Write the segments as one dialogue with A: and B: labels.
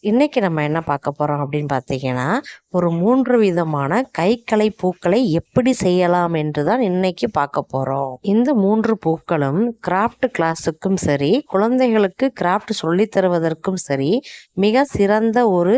A: இன்னைக்கு நம்ம என்ன பார்க்க போகிறோம் அப்படின்னு பார்த்தீங்கன்னா, ஒரு மூன்று விதமான கைக்கலை பூக்களை எப்படி செய்யலாம் என்று தான் இன்னைக்கு பார்க்க போகிறோம் இந்த மூன்று பூக்களும் கிராஃப்ட் கிளாஸுக்கும் சரி, குழந்தைகளுக்கு கிராஃப்ட் சொல்லித் தருவதற்கும் சரி, மிக சிறந்த ஒரு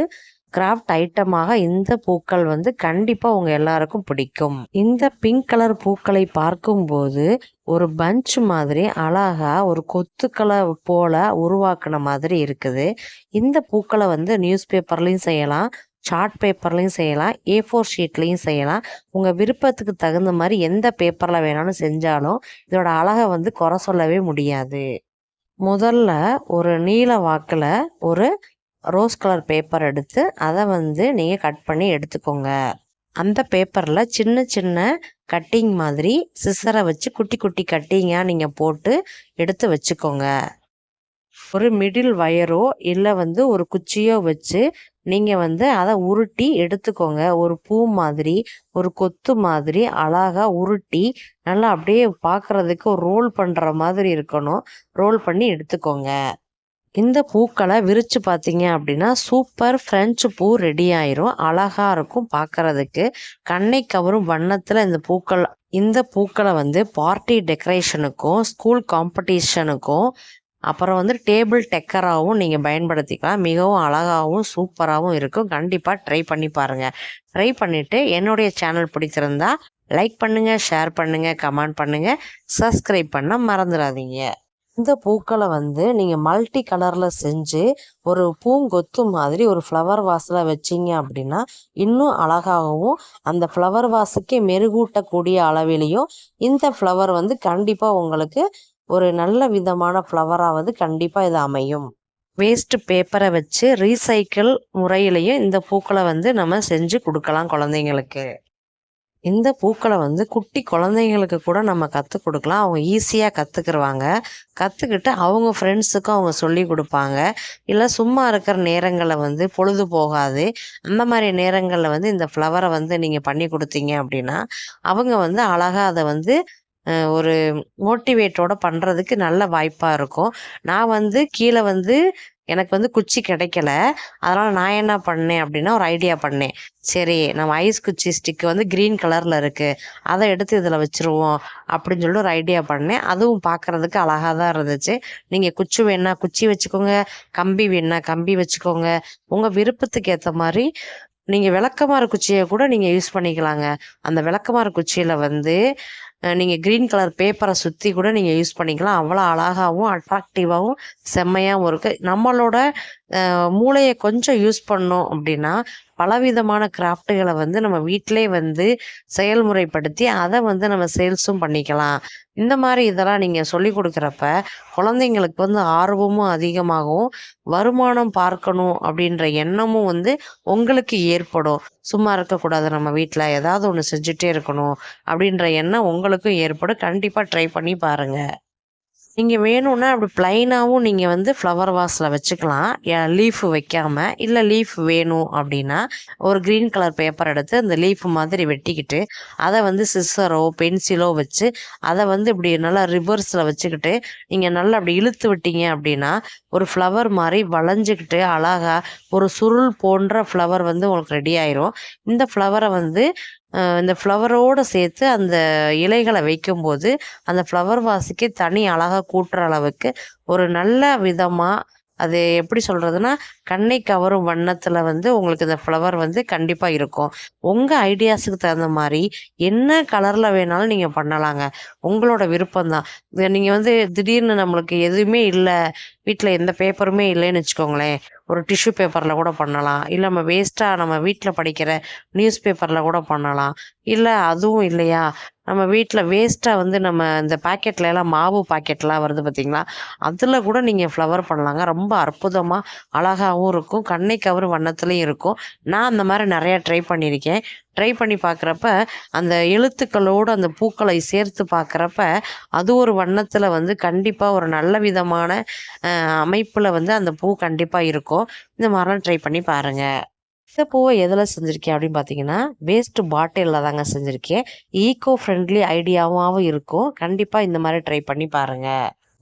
A: கிராஃப்ட் ஐட்டமாக இந்த பூக்கள் வந்து கண்டிப்பாக உங்கள் எல்லாருக்கும் பிடிக்கும். இந்த பிங்க் கலர் பூக்களை பார்க்கும்போது, ஒரு பஞ்ச் மாதிரி அழகா ஒரு கொத்துக்களை போல உருவாக்குன மாதிரி இருக்குது. இந்த பூக்களை வந்து நியூஸ் பேப்பர்லையும் செய்யலாம், சார்ட் பேப்பர்லையும் செய்யலாம், ஏ ஃபோர் ஷீட்லையும் செய்யலாம். உங்கள் விருப்பத்துக்கு தகுந்த மாதிரி எந்த பேப்பரில் வேணாலும் செஞ்சாலும், இதோட அழகை வந்து குறை சொல்லவே முடியாது. முதல்ல ஒரு நீல வாக்கில் ஒரு ரோஸ் கலர் பேப்பர் எடுத்து, அதை வந்து நீங்கள் கட் பண்ணி எடுத்துக்கோங்க. அந்த பேப்பரில் சின்ன சின்ன கட்டிங் மாதிரி சிசரை வச்சு குட்டி குட்டி கட்டிங்காக நீங்கள் போட்டு எடுத்து வச்சுக்கோங்க. ஒரு மிடில் வயரோ, இல்லை வந்து ஒரு குச்சியோ வச்சு, நீங்கள் வந்து அதை உருட்டி எடுத்துக்கோங்க. ஒரு பூ மாதிரி, ஒரு கொத்து மாதிரி அழகா உருட்டி, நல்லா அப்படியே பார்க்குறதுக்கு ஒரு ரோல் பண்ணுற மாதிரி இருக்கணும். ரோல் பண்ணி எடுத்துக்கோங்க. இந்த பூக்களை விரித்து பார்த்தீங்க அப்படின்னா, சூப்பர் ஃப்ரெஞ்சு பூ ரெடி ஆயிரும். அழகா இருக்கும் பார்க்கறதுக்கு. கண்ணை கவரும் வண்ணத்துல இந்த பூக்கள் இந்த பூக்களை வந்து பார்ட்டி டெக்கரேஷனுக்கும், ஸ்கூல் காம்படிஷனுக்கும், அப்புறம் வந்து டேபிள் டெக்கராகவும் நீங்கள் பயன்படுத்திக்கலாம். மிகவும் அழகாவும், சூப்பராகவும் இருக்கும். கண்டிப்பாக ட்ரை பண்ணி பாருங்கள் ட்ரை பண்ணிவிட்டு என்னுடைய சேனல் பிடிச்சிருந்தா, லைக் பண்ணுங்கள் ஷேர் பண்ணுங்கள் கமெண்ட் பண்ணுங்கள் சப்ஸ்கிரைப் பண்ண மறந்துடாதீங்க இந்த பூக்களை வந்து நீங்கள் மல்டி கலரில் செஞ்சு, ஒரு பூங்கொத்து மாதிரி ஒரு ஃப்ளவர் வாஸில் வச்சீங்க அப்படின்னா, இன்னும் அழகாகவும், அந்த ஃப்ளவர் வாஸுக்கே மெருகூட்டக்கூடிய அளவிலையும் இந்த ஃப்ளவர் வந்து கண்டிப்பாக உங்களுக்கு ஒரு நல்ல விதமான ஃப்ளவராவது கண்டிப்பாக இது அமையும். வேஸ்ட் பேப்பரை வச்சு ரீசைக்கிள் முறையிலையும் இந்த பூக்களை வந்து நம்ம செஞ்சு கொடுக்கலாம் குழந்தைங்களுக்கு. இந்த பூக்களை வந்து குட்டி குழந்தைங்களுக்கு கூட நம்ம கற்றுக் கொடுக்கலாம் அவங்க ஈஸியாக கற்றுக்குருவாங்க கற்றுக்கிட்டு அவங்க ஃப்ரெண்ட்ஸுக்கும் அவங்க சொல்லிக் கொடுப்பாங்க இல்லை சும்மா இருக்கிற நேரங்களில் வந்து பொழுது போகாது. அந்த மாதிரி நேரங்களில் வந்து இந்த ஃப்ளவரை வந்து நீங்கள் பண்ணி கொடுத்தீங்க அப்படின்னா, அவங்க வந்து அழகாக அதை வந்து ஒரு மோட்டிவேட்டோட பண்ணுறதுக்கு நல்ல வாய்ப்பாக இருக்கும். நான் வந்து கீழே வந்து எனக்கு வந்து குச்சி கிடைக்கல. அதனால் நான் என்ன பண்ணேன் அப்படின்னா, ஒரு ஐடியா பண்ணேன். சரி நம்ம ஐஸ் குச்சி ஸ்டிக்கு வந்து க்ரீன் கலரில் இருக்குது அதை எடுத்து இதில் வச்சுருவோம். அப்படின்னு சொல்லிட்டு ஒரு ஐடியா பண்ணேன். அதுவும் பார்க்கறதுக்கு அழகாக தான் இருந்துச்சு. நீங்கள் குச்சி வேணா குச்சி வச்சுக்கோங்க. கம்பி வேணா கம்பி வச்சுக்கோங்க. உங்கள் விருப்பத்துக்கு ஏற்ற மாதிரி நீங்கள் விளக்கமாறு குச்சியை கூட நீங்கள் யூஸ் பண்ணிக்கலாங்க. அந்த விளக்கமாறு குச்சியில் வந்து, நீங்கள் க்ரீன் கிரீன் கலர் பேப்பரை சுற்றி கூட நீங்கள் யூஸ் பண்ணிக்கலாம். அவ்வளோ அழகாகவும் அட்ராக்டிவாகவும் செம்மையாகவும் இருக்குது நம்மளோட மூளையை கொஞ்சம் யூஸ் பண்ணோம் அப்படின்னா, பலவிதமான கிராஃப்ட்டுகளை வந்து நம்ம வீட்டிலேயே வந்து செயல்முறைப்படுத்தி, அதை வந்து நம்ம சேல்ஸும் பண்ணிக்கலாம். இந்த மாதிரி இதெல்லாம் நீங்கள் சொல்லிக் கொடுக்குறப்ப குழந்தைங்களுக்கு வந்து ஆர்வமும் அதிகமாகும். வருமானம் பார்க்கணும் அப்படின்ற எண்ணமும் வந்து உங்களுக்கு ஏற்படும். சும்மா இருக்கக்கூடாது நம்ம வீட்டில் ஏதாவது ஒன்று செஞ்சுட்டே இருக்கணும். அப்படின்ற எண்ணம் உங்களுக்கும் ஏற்படும். கண்டிப்பாக ட்ரை பண்ணி பாருங்கள் நீங்கள் வேணும்னா அப்படி ப்ளைனாகவும் நீங்கள் வந்து ஃப்ளவர் வாஸில் வச்சுக்கலாம். லீஃப் வைக்காமல் இல்லை லீஃப் வேணும் அப்படின்னா, ஒரு கிரீன் கலர் பேப்பர் எடுத்து அந்த லீஃப் மாதிரி வெட்டிக்கிட்டு, அதை வந்து சிஸ்ஸரோ பென்சிலோ வச்சு, அதை வந்து இப்படி நல்லா ரிவர்ஸில் வச்சுக்கிட்டு, நீங்கள் நல்லா அப்படி இழுத்து விட்டீங்க அப்படின்னா, ஒரு ஃப்ளவர் மாதிரி வளைஞ்சிக்கிட்டு அழகாக ஒரு சுருள் போன்ற ஃப்ளவர் வந்து உங்களுக்கு ரெடி ஆயிரும். இந்த ஃப்ளவரை வந்து இந்த ஃப்ளவரோட சேர்த்து அந்த இலைகளை வைக்கும்போது, அந்த ஃப்ளவர் வாசிக்கு தனி அழகாக கூட்டுற அளவுக்கு, ஒரு நல்ல விதமாக அது எப்படி சொல்கிறதுன்னா கண்ணை கவரும் வண்ணத்தில் வந்து உங்களுக்கு இந்த ஃப்ளவர் வந்து கண்டிப்பாக இருக்கும். உங்கள் ஐடியாஸுக்கு தகுந்த மாதிரி என்ன கலரில் வேணாலும் நீங்கள் பண்ணலாங்க. உங்களோட விருப்பம் தான். நீங்கள் வந்து திடீர்னு நம்மளுக்கு எதுவுமே இல்லை வீட்டில் எந்த பேப்பருமே இல்லைன்னு வச்சுக்கோங்களேன். ஒரு டிஷ்யூ பேப்பரில் கூட பண்ணலாம். இல்லை நம்ம வேஸ்ட்டாக நம்ம வீட்டில் படிக்கிற நியூஸ் பேப்பரில் கூட பண்ணலாம். இல்லை அதுவும் இல்லையா, நம்ம வீட்டில் வேஸ்ட்டாக வந்து நம்ம இந்த பாக்கெட்ல எல்லாம் மாவு பாக்கெட்லாம் வருது பார்த்தீங்களா, அதில் கூட நீங்கள் ஃப்ளவர் பண்ணலாங்க. ரொம்ப அற்புதமாக அழகாகவும் இருக்கும். கண்ணை கவர் வண்ணத்துலேயும் இருக்கும். நான் அந்த மாதிரி நிறையா ட்ரை பண்ணியிருக்கேன். ட்ரை பண்ணி பார்க்குறப்ப, அந்த எழுத்துக்களோடு அந்த பூக்களை சேர்த்து பார்க்குறப்ப, அது ஒரு வண்ணத்தில் வந்து கண்டிப்பாக ஒரு நல்ல விதமான அமைப்பில் வந்து அந்த பூ கண்டிப்பாக இருக்கும். இந்த மாதிரிலாம் ட்ரை பண்ணி பாருங்கள் இந்த பூவை எதில் செஞ்சுருக்கேன் அப்படின்னு பார்த்தீங்கன்னா, வேஸ்ட் பாட்டிலில் தாங்க செஞ்சுருக்கேன் ஈக்கோ ஃப்ரெண்ட்லி ஐடியாவும் இருக்கும். கண்டிப்பாக இந்த மாதிரி ட்ரை பண்ணி பாருங்க.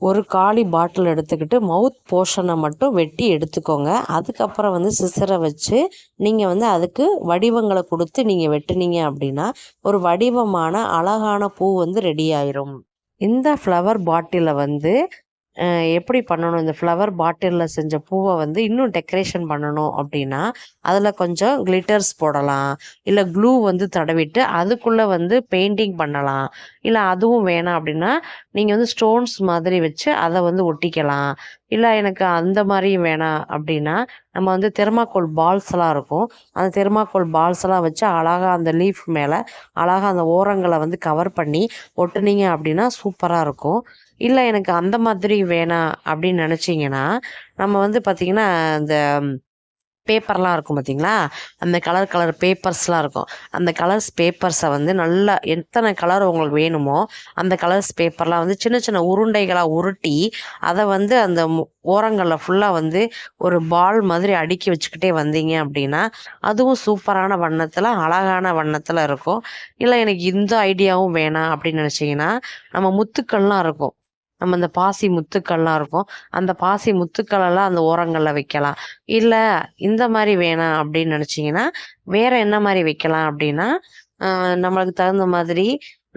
A: ஒரு காலி பாட்டில் எடுத்துக்கிட்டு மவுத் போர்ஷனை மட்டும் வெட்டி எடுத்துக்கோங்க அதுக்கப்புறம் வந்து சிசரை வச்சு நீங்கள் வந்து அதுக்கு வடிவங்களை கொடுத்து நீங்கள் வெட்டுனீங்க அப்படின்னா ஒரு வடிவமான அழகான பூ வந்து ரெடி ஆயிரும் இந்த ஃப்ளவர் பாட்டிலை வந்து எப்படி பண்ணணும்? இந்த ஃப்ளவர் பாட்டிலில் செஞ்ச பூவை வந்து இன்னும் டெக்கரேஷன் பண்ணணும் அப்படின்னா அதில் கொஞ்சம் கிளிட்டர்ஸ் போடலாம். இல்லை க்ளூ வந்து தடவிட்டு அதுக்குள்ளே வந்து பெயிண்டிங் பண்ணலாம். இல்லை அதுவும் வேணாம் அப்படின்னா நீங்கள் வந்து ஸ்டோன்ஸ் மாதிரி வச்சு அதை வந்து ஒட்டிக்கலாம். இல்லை எனக்கு அந்த மாதிரியும் வேணாம் அப்படின்னா நம்ம வந்து தெர்மாக்கோல் பால்ஸ்லாம் இருக்கும். அந்த தெர்மாக்கோல் பால்ஸ்லாம் வச்சு அழகாக அந்த லீஃப் மேலே அழகாக அந்த ஓரங்களை வந்து கவர் பண்ணி ஒட்டுனீங்க அப்படின்னா சூப்பராக இருக்கும். இல்லை எனக்கு அந்த மாதிரி வேணாம் அப்படின்னு நினச்சிங்கன்னா நம்ம வந்து பார்த்திங்கன்னா இந்த பேப்பர்லாம் இருக்கும் பார்த்தீங்களா அந்த கலர் கலர் பேப்பர்ஸ்லாம் இருக்கும். அந்த கலர்ஸ் பேப்பர்ஸை வந்து நல்லா எத்தனை கலர் உங்களுக்கு வேணுமோ அந்த கலர்ஸ் பேப்பர்லாம் வந்து சின்ன சின்ன உருண்டைகளாக உருட்டி அதை வந்து அந்த ஓரங்களில் ஃபுல்லாக வந்து ஒரு பால் மாதிரி அடுக்கி வச்சுக்கிட்டே வந்தீங்க அப்படின்னா அதுவும் சூப்பரான வண்ணத்தில் அழகான வண்ணத்தில் இருக்கும். இல்லை எனக்கு இந்த ஐடியாவும் வேணாம் அப்படின்னு நினச்சிங்கன்னா நம்ம முத்துக்கள்லாம் இருக்கும். நம்ம இந்த பாசி முத்துக்கள்லாம் இருக்கும். அந்த பாசி முத்துக்களெல்லாம் அந்த ஓரங்களில் வைக்கலாம். இல்லை இந்த மாதிரி வேணாம் அப்படின்னு நினச்சிங்கன்னா வேற என்ன மாதிரி வைக்கலாம் அப்படின்னா நம்மளுக்கு தகுந்த மாதிரி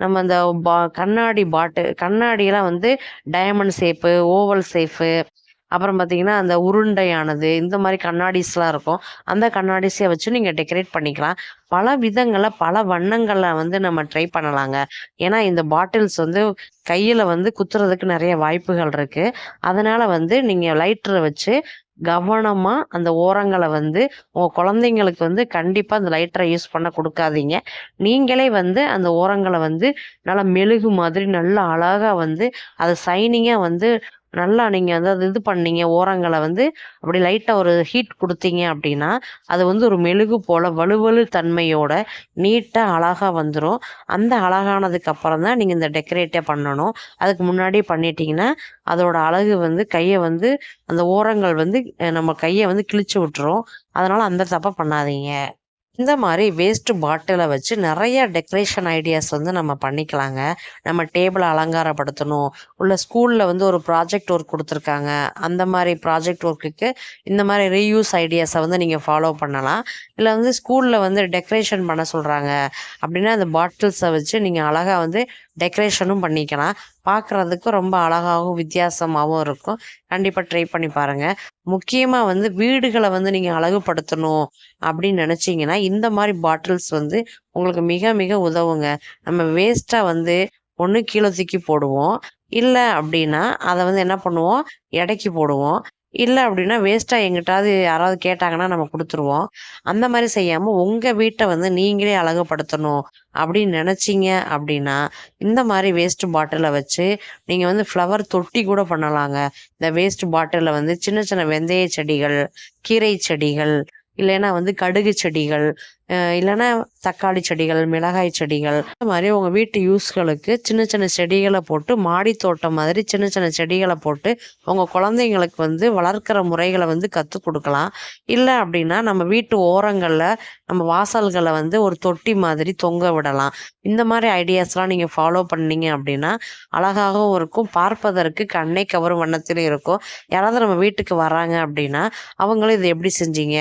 A: நம்ம இந்த பா கண்ணாடி பாட்டு கண்ணாடியெல்லாம் வந்து டைமண்ட் ஷேப்பு ஓவல் ஷேப்பு அப்புறம் பார்த்தீங்கன்னா அந்த உருண்டையானது இந்த மாதிரி கண்ணாடிஸ்லாம் இருக்கும். அந்த கண்ணாடிஸை வச்சு நீங்கள் டெக்கரேட் பண்ணிக்கலாம். பல விதங்களில் பல வண்ணங்களில் வந்து நம்ம ட்ரை பண்ணலாங்க. ஏன்னா இந்த பாட்டில்ஸ் வந்து கையில் வந்து குத்துறதுக்கு நிறைய வாய்ப்புகள் இருக்குது அதனால் வந்து நீங்கள் லைட்டரை வச்சு கவனமாக அந்த ஓரங்களை வந்து உங்கள் குழந்தைங்களுக்கு வந்து கண்டிப்பாக அந்த லைட்டரை யூஸ் பண்ண கொடுக்காதீங்க. நீங்களே வந்து அந்த ஓரங்களை வந்து நல்லா மெழுகு மாதிரி நல்லா அழகாக வந்து அதை சைனிங்காக வந்து நல்லா நீங்கள் வந்து அது இது பண்ணீங்க ஓரங்களை வந்து அப்படி லைட்டாக ஒரு ஹீட் கொடுத்தீங்க அப்படின்னா அது வந்து ஒரு மெழுகு போல் வலுவலு தன்மையோட நீட்டாக அழகாக வந்துடும் அந்த அழகானதுக்கு அப்புறம் தான் நீங்கள் இந்த டெக்கரேட்டே பண்ணணும். அதுக்கு முன்னாடியே பண்ணிட்டீங்கன்னா அதோட அழகு வந்து கையை வந்து அந்த ஓரங்கள் வந்து நம்ம கையை வந்து கிழிச்சு விட்டுரும். அதனால் அந்த தப்பை பண்ணாதீங்க. இந்த மாதிரி வேஸ்ட் பாட்டிலை வச்சு நிறைய டெக்கரேஷன் ஐடியாஸ் வந்து நம்ம பண்ணிக்கலாங்க. நம்ம டேபிளை அலங்காரப்படுத்தணும். உள்ள ஸ்கூலில் வந்து ஒரு ப்ராஜெக்ட் ஒர்க் கொடுத்துருக்காங்க. அந்த மாதிரி ப்ராஜெக்ட் ஒர்க்குக்கு இந்த மாதிரி ரீயூஸ் ஐடியாஸை வந்து நீங்கள் ஃபாலோ பண்ணலாம். இல்லை வந்து ஸ்கூலில் வந்து டெக்கரேஷன் பண்ண சொல்கிறாங்க அப்படின்னா அந்த பாட்டில்ஸை வச்சு நீங்கள் அழகாக வந்து டெக்கரேஷனும் பண்ணிக்கலாம். பார்க்குறதுக்கு ரொம்ப அழகாகவும் வித்தியாசமாகவும் இருக்கும். கண்டிப்பாக ட்ரை பண்ணி பாருங்கள் முக்கியமாக வந்து வீடுகளை வந்து நீங்கள் அழகுபடுத்தணும் அப்படின்னு நினச்சிங்கன்னா இந்த மாதிரி பாட்டில்ஸ் வந்து உங்களுக்கு மிக மிக உதவுங்க. நம்ம வேஸ்ட்டாக வந்து ஒன்று கீழே தூக்கி போடுவோம். இல்லை அப்படின்னா அதை வந்து என்ன பண்ணுவோம்? எடைக்கு போடுவோம். இல்லை அப்படின்னா வேஸ்ட்டாக எங்கிட்டாவது யாராவது கேட்டாங்கன்னா நம்ம கொடுத்துருவோம். அந்த மாதிரி செய்யாமல் உங்கள் வீட்டை வந்து நீங்களே அழகுபடுத்தணும் அப்படின்னு நினச்சிங்க அப்படின்னா இந்த மாதிரி வேஸ்ட் பாட்டிலை வச்சு நீங்கள் வந்து ஃப்ளவர் தொட்டி கூட பண்ணலாங்க. இந்த வேஸ்ட் பாட்டிலில் வந்து சின்ன சின்ன வெந்தய செடிகள் கீரை செடிகள் இல்லைன்னா வந்து கடுகு செடிகள் இல்லைன்னா தக்காளி செடிகள் மிளகாய் செடிகள் இந்த மாதிரி உங்கள் வீட்டு யூஸ்களுக்கு சின்ன சின்ன செடிகளை போட்டு மாடி தோட்டம் மாதிரி சின்ன சின்ன செடிகளை போட்டு உங்கள் குழந்தைங்களுக்கு வந்து வளர்க்குற முறைகளை வந்து கற்றுக் கொடுக்கலாம். இல்லை அப்படின்னா நம்ம வீட்டு ஓரங்களில் நம்ம வாசல்களை வந்து ஒரு தொட்டி மாதிரி தொங்க விடலாம். இந்த மாதிரி ஐடியாஸ்லாம் நீங்கள் ஃபாலோ பண்ணீங்க அப்படின்னா அழகாகவும் இருக்கும். பார்ப்பதற்கு கண்ணை கவரும் வண்ணத்திலும் இருக்கும். யாராவது நம்ம வீட்டுக்கு வராங்க அப்படின்னா அவங்களும் இதை எப்படி செஞ்சீங்க?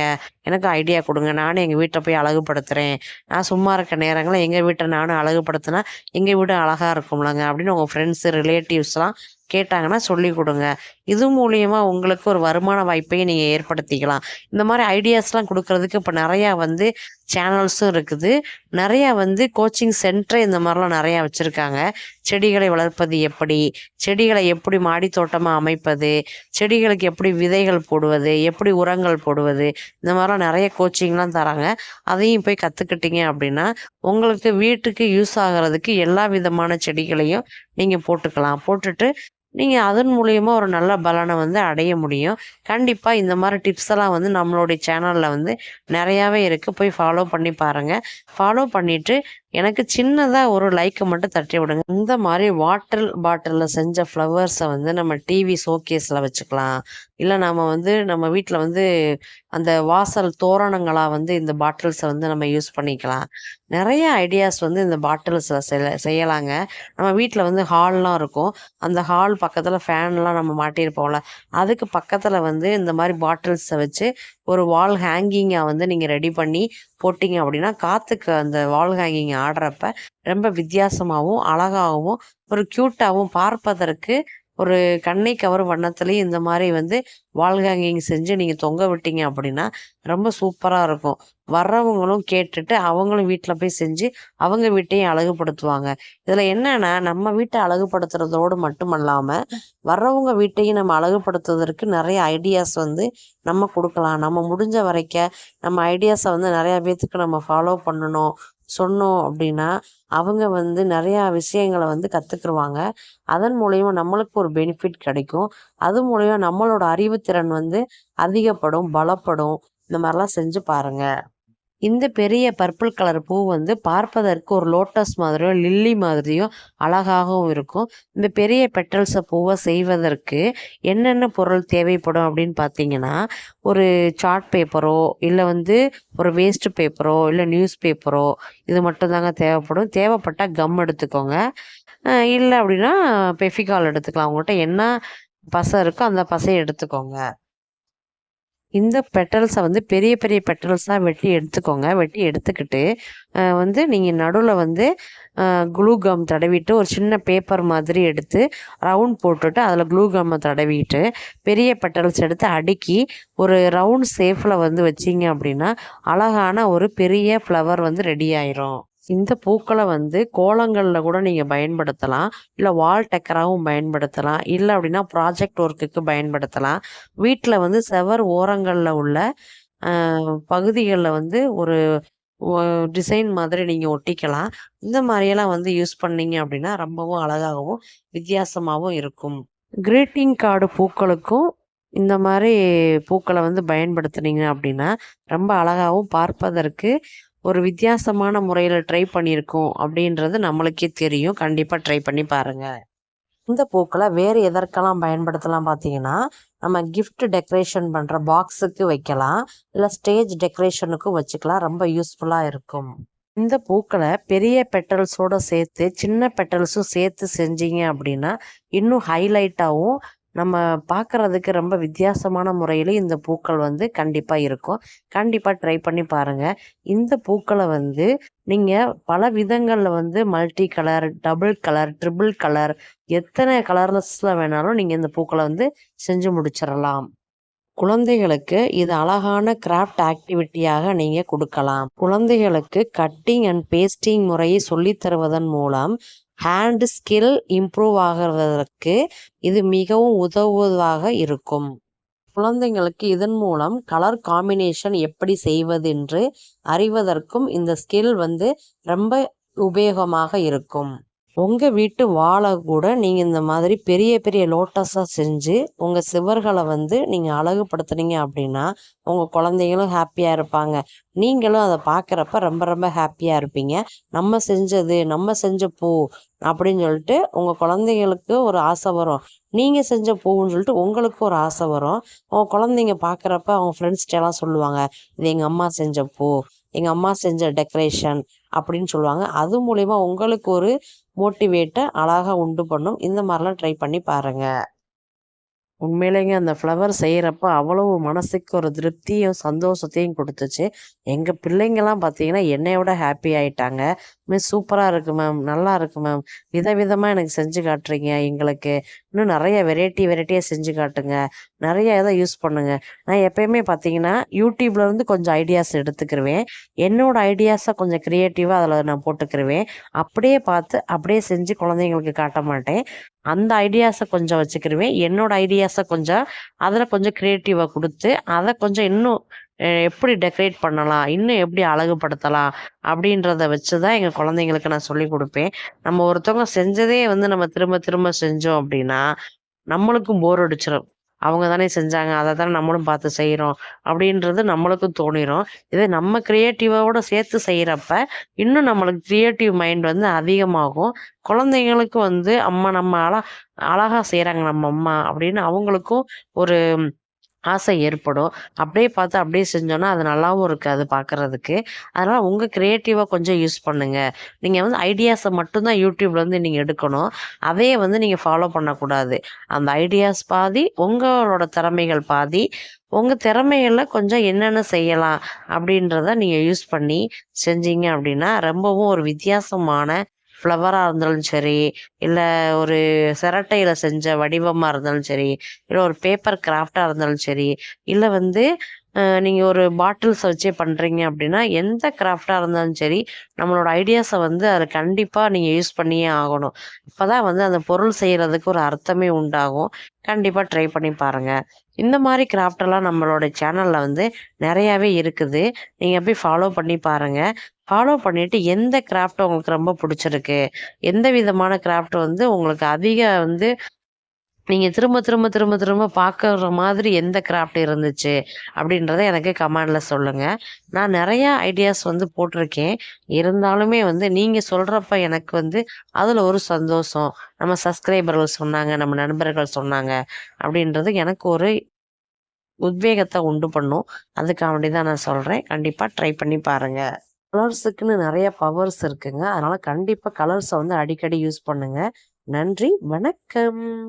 A: எனக்கு ஐடியா கொடுங்க. நானும் எங்கள் வீட்டை போய் அழகுபடுத்துகிறேன் நான் சும்மா இருக்க நேரங்களில் எங்கள் வீட்டை நானும் அழகுபடுத்தினா எங்கள் வீடு அழகாக இருக்கும்லங்க அப்படின்னு உங்கள் ஃப்ரெண்ட்ஸு ரிலேட்டிவ்ஸ்லாம் கேட்டாங்கன்னா சொல்லி கொடுங்க. இது மூலயமா உங்களுக்கு ஒரு வருமான வாய்ப்பையும் நீங்கள் ஏற்படுத்திக்கலாம். இந்த மாதிரி ஐடியாஸ்லாம் கொடுக்கறதுக்கு இப்போ நிறையா வந்து சேனல்ஸும் இருக்குது. நிறையா வந்து கோச்சிங் சென்டர் இந்த மாதிரிலாம் நிறையா வச்சுருக்காங்க. செடிகளை வளர்ப்பது எப்படி? செடிகளை எப்படி மாடி தோட்டமாக அமைப்பது? செடிகளுக்கு எப்படி விதைகள் போடுவது? எப்படி உரங்கள் போடுவது? இந்த மாதிரிலாம் நிறைய கோச்சிங்லாம் தராங்க. அதையும் போய் கற்றுக்கிட்டீங்க அப்படின்னா உங்களுக்கு வீட்டுக்கு யூஸ் ஆகிறதுக்கு எல்லா விதமான செடிகளையும் நீங்கள் போட்டுக்கலாம். போட்டுட்டு நீங்கள் அதன் மூலியமா ஒரு நல்ல பலனை வந்து அடைய முடியும். கண்டிப்பாக இந்த மாதிரி டிப்ஸ் எல்லாம் வந்து நம்மளுடைய சேனலில் வந்து நிறையாவே இருக்குது போய் ஃபாலோ பண்ணி பாருங்கள் ஃபாலோ பண்ணிவிட்டு எனக்கு சின்னதாக ஒரு லைக்கை மட்டும் தட்டி விடுங்க. இந்த மாதிரி வாட்டர் பாட்டிலில் செஞ்ச ஃப்ளவர்ஸை வந்து நம்ம டிவி ஷோகேஸில் வச்சுக்கலாம். இல்லை நம்ம வந்து நம்ம வீட்டில் வந்து அந்த வாசல் தோரணங்களாக வந்து இந்த பாட்டில்ஸை வந்து நம்ம யூஸ் பண்ணிக்கலாம். நிறைய ஐடியாஸ் வந்து இந்த பாட்டில்ஸில் செய்ய செய்யலாங்க. நம்ம வீட்டில் வந்து ஹால்லாம் இருக்கும். அந்த ஹால் பக்கத்தில் ஃபேன்லாம் நம்ம மாட்டியிருப்போம்ல. அதுக்கு பக்கத்தில் வந்து இந்த மாதிரி பாட்டில்ஸை வச்சு ஒரு வால் ஹேங்கிங்கை வந்து நீங்கள் ரெடி பண்ணி போட்டிங்க அப்படின்னா காற்றுக்கு அந்த வால் ஹேங்கிங் ஆடுறப்ப ரொம்ப வித்தியாசமாகவும் அழகாகவும் ஒரு க்யூட்டாகவும் பார்ப்பதற்கு ஒரு கண்ணை கவர் வண்ணத்துலேயும் இந்த மாதிரி வந்து வால் ஹேங்கிங் செஞ்சு நீங்கள் தொங்க விட்டீங்க அப்படின்னா ரொம்ப சூப்பராக இருக்கும். வர்றவங்களும் கேட்டுட்டு அவங்களும் வீட்டில் போய் செஞ்சு அவங்க வீட்டையும் அழகுபடுத்துவாங்க. இதில் என்னென்னா நம்ம வீட்டை அழகுபடுத்துறதோடு மட்டுமல்லாமல் வர்றவங்க வீட்டையும் நம்ம அழகுபடுத்துவதற்கு நிறைய ஐடியாஸ் வந்து நம்ம கொடுக்கலாம். நம்ம முடிஞ்ச வரைக்க நம்ம ஐடியாஸை வந்து நிறையா பேர்த்துக்கு நம்ம ஃபாலோ பண்ணணும். சொன்னோம் அப்படின்னா அவங்க வந்து நிறையா விஷயங்களை வந்து கற்றுக்குருவாங்க அதன் மூலயமா நம்மளுக்கு ஒரு பெனிஃபிட் கிடைக்கும். அது மூலயமா நம்மளோட அறிவுத்திறன் வந்து அதிகப்படும் பலப்படும். இந்த மாதிரிலாம் செஞ்சு பாருங்க. இந்த பெரிய பர்பிள் கலர் பூ வந்து பார்ப்பதற்கு ஒரு லோட்டஸ் மாதிரியும் லில்லி மாதிரியும் அழகாகவும் இருக்கும். இந்த பெரிய பெட்டல்ஸை பூவை செய்வதற்கு என்னென்ன பொருள் தேவைப்படும் அப்படின்னு பார்த்தீங்கன்னா ஒரு சார்ட் பேப்பரோ இல்லை வந்து ஒரு வேஸ்ட் பேப்பரோ இல்லை நியூஸ் பேப்பரோ இது மட்டும்தாங்க தேவைப்படும். தேவைப்பட்டால் கம் எடுத்துக்கோங்க. இல்லை அப்படின்னா பெஃபிகால் எடுத்துக்கலாம். உங்கள்கிட்ட என்ன பசை இருக்கோ அந்த பசையை எடுத்துக்கோங்க. இந்த பெட்டல்ஸை வந்து பெரிய பெரிய பெட்டல்ஸாக வெட்டி எடுத்துக்கோங்க. வெட்டி எடுத்துக்கிட்டு வந்து நீங்கள் நடுவில் வந்து க்ளூ கம் தடவிட்டு ஒரு சின்ன பேப்பர் மாதிரி எடுத்து ரவுண்ட் போட்டுட்டு அதில் க்ளூ கம்மை தடவிட்டு பெரிய பெட்டல்ஸ் எடுத்து அடுக்கி ஒரு ரவுண்ட் ஷேப்பில் வந்து வச்சிங்க அப்படின்னா அழகான ஒரு பெரிய ஃப்ளவர் வந்து ரெடி ஆயிரும். இந்த பூக்களை வந்து கோலங்களில் கூட நீங்கள் பயன்படுத்தலாம். இல்லை வால் டெக்கராகவும் பயன்படுத்தலாம். இல்லை அப்படின்னா ப்ராஜெக்ட் ஒர்க்குக்கு பயன்படுத்தலாம். வீட்டில் வந்து செவர் ஓரங்களில் உள்ள பகுதிகளில் வந்து ஒரு டிசைன் மாதிரி நீங்கள் ஒட்டிக்கலாம். இந்த மாதிரியெல்லாம் வந்து யூஸ் பண்ணீங்க அப்படின்னா ரொம்பவும் அழகாகவும் வித்தியாசமாகவும் இருக்கும். கிரீட்டிங் கார்டு பூக்களுக்கும் இந்த மாதிரி பூக்களை வந்து பயன்படுத்துனீங்க அப்படின்னா ரொம்ப அழகாகவும் பார்ப்பதற்கு ஒரு வித்தியாசமான முறையில் ட்ரை பண்ணியிருக்கோம் அப்படின்றது நம்மளுக்கே தெரியும். கண்டிப்பாக ட்ரை பண்ணி பாருங்கள் இந்த பூக்களை வேறு எதற்கெல்லாம் பயன்படுத்தலாம் பார்த்தீங்கன்னா நம்ம கிஃப்ட் டெக்கரேஷன் பண்ணுற பாக்ஸுக்கு வைக்கலாம். இல்லை ஸ்டேஜ் டெக்கரேஷனுக்கும் வச்சுக்கலாம். ரொம்ப யூஸ்ஃபுல்லாக இருக்கும். இந்த பூக்களை பெரிய பெட்டல்ஸோட சேர்த்து சின்ன பெட்டல்ஸும் சேர்த்து செஞ்சீங்க அப்படின்னா இன்னும் ஹைலைட்டாகவும் நம்ம பார்க்கறதுக்கு ரொம்ப வித்தியாசமான முறையில் இந்த பூக்கள் வந்து கண்டிப்பாக இருக்கும். கண்டிப்பாக ட்ரை பண்ணி பாருங்கள் இந்த பூக்களை வந்து நீங்கள் பல விதங்களில் வந்து multi colour double colour triple colour எத்தனை கலர்லஸில் வேணாலும் நீங்கள் இந்த பூக்களை வந்து செஞ்சு முடிச்சிடலாம் குழந்தைகளுக்கு இது அழகான கிராஃப்ட் ஆக்டிவிட்டியாக நீங்கள் கொடுக்கலாம். குழந்தைகளுக்கு கட்டிங் அண்ட் பேஸ்டிங் முறையை சொல்லித் தருவதன் மூலம் ஹேண்ட் ஸ்கில் இம்ப்ரூவ் ஆகிறதற்கு இது மிகவும் உதவுவதாக இருக்கும். குழந்தைங்களுக்கு இதன் மூலம் கலர் காம்பினேஷன் எப்படி செய்வது என்று அறிவதற்கும் இந்த ஸ்கில் வந்து ரொம்ப உபயோகமாக இருக்கும். உங்கள் வீட்டு வாழை கூட நீங்கள் இந்த மாதிரி பெரிய பெரிய லோட்டஸாக செஞ்சு உங்கள் சுவர்களை வந்து நீங்கள் அழகுபடுத்துனீங்க அப்படின்னா உங்கள் குழந்தைங்களும் ஹாப்பியாக இருப்பாங்க. நீங்களும் அதை பார்க்குறப்ப ரொம்ப ரொம்ப ஹாப்பியாக இருப்பீங்க. நம்ம செஞ்சது நம்ம செஞ்ச பூ அப்படின்னு சொல்லிட்டு உங்கள் குழந்தைங்களுக்கு ஒரு ஆசை வரும். நீங்கள் செஞ்ச பூன்னு சொல்லிட்டு உங்களுக்கு ஒரு ஆசை வரும். உங்கள் குழந்தைங்க பார்க்குறப்ப அவங்க ஃப்ரெண்ட்ஸ்கிட்டயெல்லாம் சொல்லுவாங்க இது எங்கள் அம்மா செஞ்ச பூ எங்கள் அம்மா செஞ்ச டெக்கரேஷன் அப்படின்னு சொல்லுவாங்க. அது மூலிமா உங்களுக்கு ஒரு மோட்டிவேட்டை அழகாக உண்டு பண்ணும். இந்த மாதிரிலாம் ட்ரை பண்ணி பாருங்கள் உண்மையிலேங்க அந்த ஃப்ளவர் செய்கிறப்ப அவ்வளவு மனசுக்கு ஒரு திருப்தியும் சந்தோஷத்தையும் கொடுத்துச்சு. எங்கள் பிள்ளைங்கள்லாம் பார்த்தீங்கன்னா என்னை விட ஹாப்பி ஆயிட்டாங்க. மிஸ் சூப்பராக இருக்குது மேம் நல்லா இருக்கு மேம் விதவிதமாக எனக்கு செஞ்சு காட்டுறீங்க எங்களுக்கு. இன்னும் நிறைய வெரைட்டி வெரைட்டியாக செஞ்சு காட்டுங்க. நிறைய இதை யூஸ் பண்ணுங்கள் நான் எப்பயுமே பார்த்தீங்கன்னா யூடியூப்லேருந்து கொஞ்சம் ஐடியாஸ் எடுத்துக்கிருவேன். என்னோட ஐடியாஸை கொஞ்சம் க்ரியேட்டிவாக அதில் நான் போட்டுக்கிருவேன். அப்படியே பார்த்து அப்படியே செஞ்சு குழந்தைங்களுக்கு காட்ட மாட்டேன். அந்த ஐடியாஸை கொஞ்சம் வச்சுக்கிருவேன். என்னோட ஐடியாஸை கொஞ்சம் அதில் கொஞ்சம் க்ரியேட்டிவாக கொடுத்து அதை கொஞ்சம் இன்னும் எப்படி டெக்கரேட் பண்ணலாம் இன்னும் எப்படி அழகுபடுத்தலாம் அப்படின்றத வச்சு தான் எங்கள் குழந்தைங்களுக்கு நான் சொல்லி கொடுப்பேன். நம்ம ஒருத்தவங்க செஞ்சதே வந்து நம்ம திரும்ப திரும்ப செஞ்சோம் அப்படின்னா நம்மளுக்கும் போர் அடிச்சிடும் அவங்க தானே செஞ்சாங்க அதை தானே நம்மளும் பார்த்து செய்கிறோம் அப்படின்றது நம்மளுக்கும் தோணிரும். இதே நம்ம க்ரியேட்டிவோட சேர்த்து செய்கிறப்ப இன்னும் நம்மளுக்கு க்ரியேட்டிவ் மைண்ட் வந்து அதிகமாகும். குழந்தைங்களுக்கு வந்து அம்மா நம்ம அழ அழகா செய்கிறாங்க நம்ம அம்மா அப்படின்னு அவங்களுக்கும் ஒரு ஆசை ஏற்படும். அப்படியே பார்த்து அப்படியே செஞ்சோன்னா அது நல்லாவும் இருக்காது பார்க்கறதுக்கு. அதனால் உங்கள் க்ரியேட்டிவாக கொஞ்சம் யூஸ் பண்ணுங்கள் நீங்கள் வந்து ஐடியாஸை மட்டும்தான் யூடியூப்லேருந்து நீங்கள் எடுக்கணும். அதையே வந்து நீங்கள் ஃபாலோ பண்ணக்கூடாது. அந்த ஐடியாஸ் பாதி, உங்களோட திறமைகள் பாதி. உங்கள் திறமைகள்ல கொஞ்சம் என்னென்ன செய்யலாம் அப்படின்றத நீங்கள் யூஸ் பண்ணி செஞ்சீங்க அப்படின்னா, ரொம்பவும் ஒரு வித்தியாசமான ஃப்ளவராக இருந்தாலும் சரி, இல்லை ஒரு சிரட்டையில் செஞ்ச வடிவமாக இருந்தாலும் சரி, இல்லை ஒரு பேப்பர் கிராஃப்டாக இருந்தாலும் சரி, இல்லை வந்து நீங்கள் ஒரு பாட்டில்ஸ் வச்சே பண்ணுறீங்க அப்படின்னா, எந்த கிராஃப்டாக இருந்தாலும் சரி, நம்மளோட ஐடியாஸை வந்து அதை கண்டிப்பாக நீங்கள் யூஸ் பண்ணியே ஆகணும். அப்பதான் வந்து அந்த பொருள் செய்கிறதுக்கு ஒரு அர்த்தமே உண்டாகும். கண்டிப்பாக ட்ரை பண்ணி பாருங்கள் இந்த மாதிரி கிராஃப்டெல்லாம் நம்மளோட சேனல்ல வந்து நிறையாவே இருக்குது. நீங்க போய் ஃபாலோ பண்ணி பாருங்க. ஃபாலோ பண்ணிட்டு எந்த கிராஃப்ட் உங்களுக்கு ரொம்ப புடிச்சிருக்கு? எந்த விதமான கிராஃப்ட் வந்து உங்களுக்கு அதிக வந்து நீங்கள் திரும்ப திரும்ப திரும்ப திரும்ப பார்க்குற மாதிரி எந்த கிராஃப்ட் இருந்துச்சு? அப்படின்றத எனக்கு கமெண்டில் சொல்லுங்க. நான் நிறையா ஐடியாஸ் வந்து போட்டிருக்கேன். இருந்தாலுமே வந்து நீங்கள் சொல்கிறப்ப எனக்கு வந்து அதில் ஒரு சந்தோஷம். நம்ம சப்ஸ்கிரைபர்கள் சொன்னாங்க, நம்ம நண்பர்கள் சொன்னாங்க அப்படின்றது எனக்கு ஒரு உத்வேகத்தை உண்டு பண்ணும். அதுக்காக வேண்டி தான் நான் சொல்கிறேன் கண்டிப்பாக ட்ரை பண்ணி பாருங்கள் கலர்ஸுக்குன்னு நிறைய பவர்ஸ் இருக்குங்க. அதனால் கண்டிப்பாக கலர்ஸை வந்து அடிக்கடி யூஸ் பண்ணுங்கள் நன்றி, வணக்கம்.